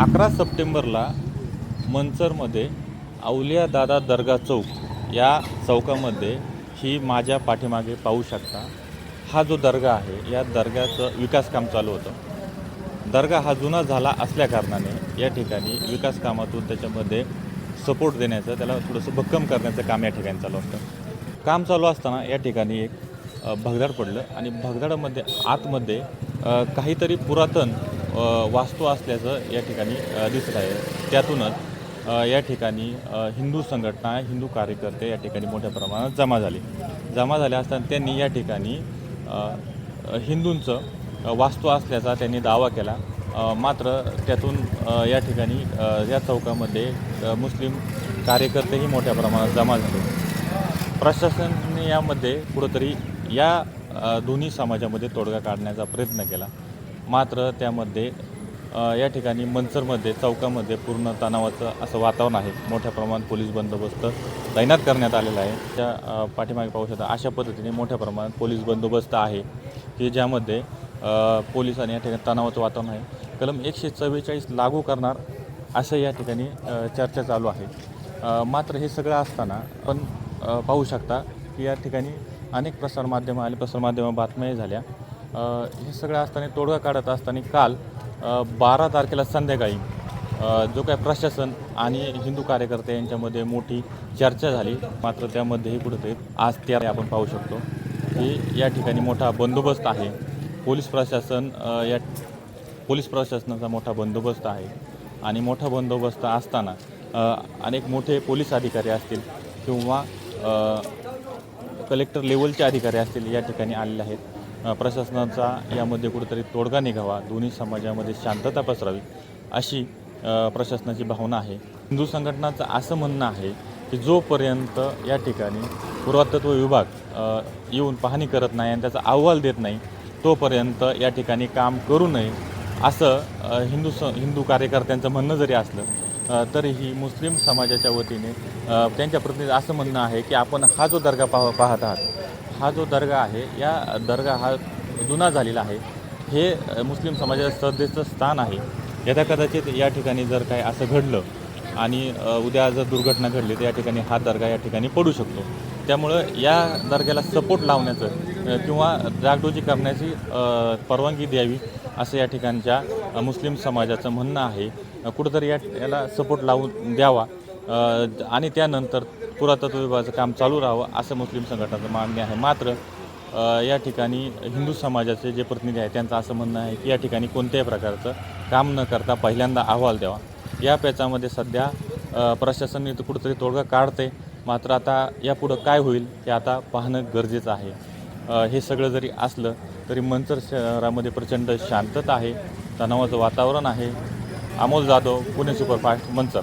अकरा सप्टेंबरला मंचरमध्ये अवलिया दादा दर्गा चौक या चौकामध्ये ही माझ्या पाठीमागे पाहू शकता. हा जो दर्गा आहे या दर्ग्याचं विकास काम चालू होतं. दर्गा हा जुना झाला असल्याकारणाने या ठिकाणी विकास कामातून त्याच्यामध्ये सपोर्ट देण्याचं त्याला थोडंसं भक्कम करण्याचं काम या ठिकाणी चालू असतं. काम चालू असताना या ठिकाणी एक भगदाड पडलं आणि भगदाडामध्ये आतमध्ये काहीतरी पुरातन वास्तू असल्याचं या ठिकाणी दिसत आहे. त्यातूनच या ठिकाणी हिंदू संघटना हिंदू कार्यकर्ते या ठिकाणी मोठ्या प्रमाणात जमा झाले. जमा झाले असताना त्यांनी या ठिकाणी हिंदूंचं वास्तू असल्याचा त्यांनी दावा केला. मात्र त्यातून या ठिकाणी या चौकामध्ये मुस्लिम कार्यकर्तेही मोठ्या प्रमाणात जमा झाले. प्रशासनाने यामध्ये कुठंतरी या दोन्ही समाजामध्ये तोडगा काढण्याचा प्रयत्न केला. मात्र त्यामध्ये या ठिकाणी मंचरमध्ये चौकामध्ये पूर्ण तणावाचं असं वातावरण आहे. मोठ्या प्रमाणात पोलीस बंदोबस्त तैनात करण्यात आलेला आहे. त्या पाठीमागे पाहू शकता अशा पद्धतीने मोठ्या प्रमाणात पोलीस बंदोबस्त आहे की ज्यामध्ये पोलिसांनी या ठिकाणी तणावाचं वातावरण आहे. कलम एकशे चव्वेचाळीस लागू करणार असं या ठिकाणी चर्चा चालू आहे. मात्र हे सगळं असताना पण पाहू शकता की या ठिकाणी अनेक प्रसारमाध्यमं आले प्रसारमाध्यमं बातम्याही झाल्या. हे सगळं असताना तोडगा काढत असताना काल बारा तारखेला संध्याकाळी जो काय प्रशासन आणि हिंदू कार्यकर्ते यांच्यामध्ये मोठी चर्चा झाली. मात्र त्यामध्येही कुठेतरी आज त्या आपण पाहू शकतो की या ठिकाणी मोठा बंदोबस्त आहे. पोलीस प्रशासन या पोलीस प्रशासनाचा मोठा बंदोबस्त आहे. आणि मोठा बंदोबस्त असताना अनेक मोठे पोलीस अधिकारी असतील किंवा कलेक्टर लेवलचे अधिकारी असतील या ठिकाणी आलेले आहेत. प्रशासनाचा यामध्ये कुठेतरी तोडगा निघावा दोन्ही समाजामध्ये शांतता पसरावी अशी प्रशासनाची भावना आहे. हिंदू संघटनाचं असं म्हणणं आहे की जोपर्यंत या ठिकाणी पुरातत्व विभाग येऊन पाहणी करत नाही आणि त्याचा अहवाल देत नाही तोपर्यंत या ठिकाणी काम करू नये असं हिंदू स हिंदू कार्यकर्त्यांचं म्हणणं जरी असलं तरीही मुस्लिम समाजाच्या वतीने त्यांच्या प्रतिनिधी असं म्हणणं आहे की आपण हा जो दर्गा पाह पाहत आहात हा जो दर्गा आहे या दर्गा हा जुना झालेला आहे. हे मुस्लिम समाजाच्या श्रद्धेचं स्थान आहे. यथा कदाचित या ठिकाणी जर काय असं घडलं आणि उद्या जर दुर्घटना घडली तर या ठिकाणी हा दर्गा या ठिकाणी पडू शकतो. त्यामुळं या दर्ग्याला सपोर्ट लावण्याचं किंवा जागडोजी करण्याची परवानगी द्यावी असं या ठिकाणच्या मुस्लिम समाजाचं म्हणणं आहे. कुठंतरी या याला सपोर्ट लावून द्यावा. आणि त्यानंतर पुरातत्व विभागाचं काम चालू राहावं असं मुस्लिम संघटनाचं मागणी आहे. मात्र या ठिकाणी हिंदू समाजाचे जे प्रतिनिधी आहेत त्यांचं असं म्हणणं आहे की या ठिकाणी कोणत्याही प्रकारचं काम न करता पहिल्यांदा अहवाल द्यावा. या पेचामध्ये सध्या अ, प्रशासन इथं कुठंतरी तोडगा काढते मात्र आता यापुढं काय होईल हे आता पाहणं गरजेचं आहे. हे सगळं जरी असलं तरी मंचर शहरामध्ये प्रचंड शांतता आहे. तणावाचं वातावरण आहे. अमोल जाधव पुणे सुपरफास्ट मंचर.